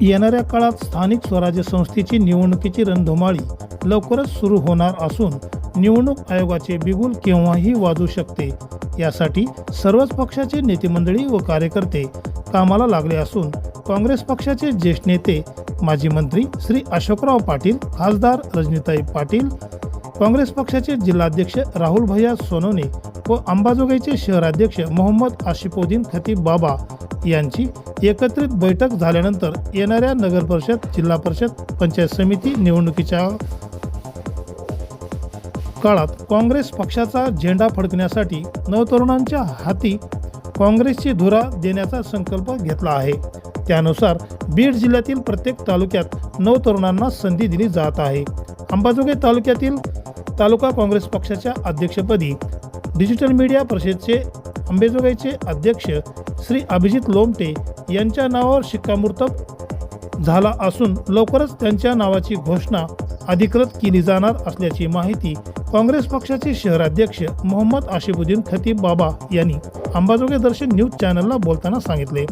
येणाऱ्या काळात स्थानिक स्वराज्य संस्थेची निवडणुकीची रणधुमाळी लवकरच सुरू होणार असून निवडणूक आयोगाचे बिगुल केव्हाही वाजू शकते. यासाठी सर्वच पक्षाचे नेतेमंडळी व कार्यकर्ते कामाला लागले असून काँग्रेस पक्षाचे ज्येष्ठ नेते माजी मंत्री श्री अशोकराव पाटील खासदार रजनीताई पाटील काँग्रेस पक्षाचे जिल्हाध्यक्ष राहुल भैया सोनवणे व अंबाजोगाईचे शहराध्यक्ष मोहम्मद आशिफुद्दीन खतीब बाबा यांची एकत्रित बैठक झाल्यानंतर येणाऱ्या नगर परिषद जिल्हा परिषद पंचायत समिती निवडणुकीच्या काळात काँग्रेस पक्षाचा झेंडा फडकण्यासाठी नवतरुणांच्या हाती काँग्रेसची धुरा देण्याचा संकल्प घेतला आहे. त्यानुसार बीड जिल्ह्यातील प्रत्येक तालुक्यात नवतरुणांना संधी दिली जात आहे. अंबाजोगाई तालुक्यातील तालुका काँग्रेस पक्षाच्या अध्यक्षपदी डिजिटल मीडिया परिषदेचे अंबेजोगाईचे अध्यक्ष श्री अभिजित लोमटे यांच्या नावावर शिक्कामोर्तब झाला असून लवकरच त्यांच्या नावाची घोषणा अधिकृत केली जाणार असल्याची माहिती काँग्रेस पक्षाचे शहराध्यक्ष मोहम्मद आशिफुद्दीन खतीब बाबा यांनी अंबाजोगाई दर्शन न्यूज चॅनलला बोलताना सांगितले.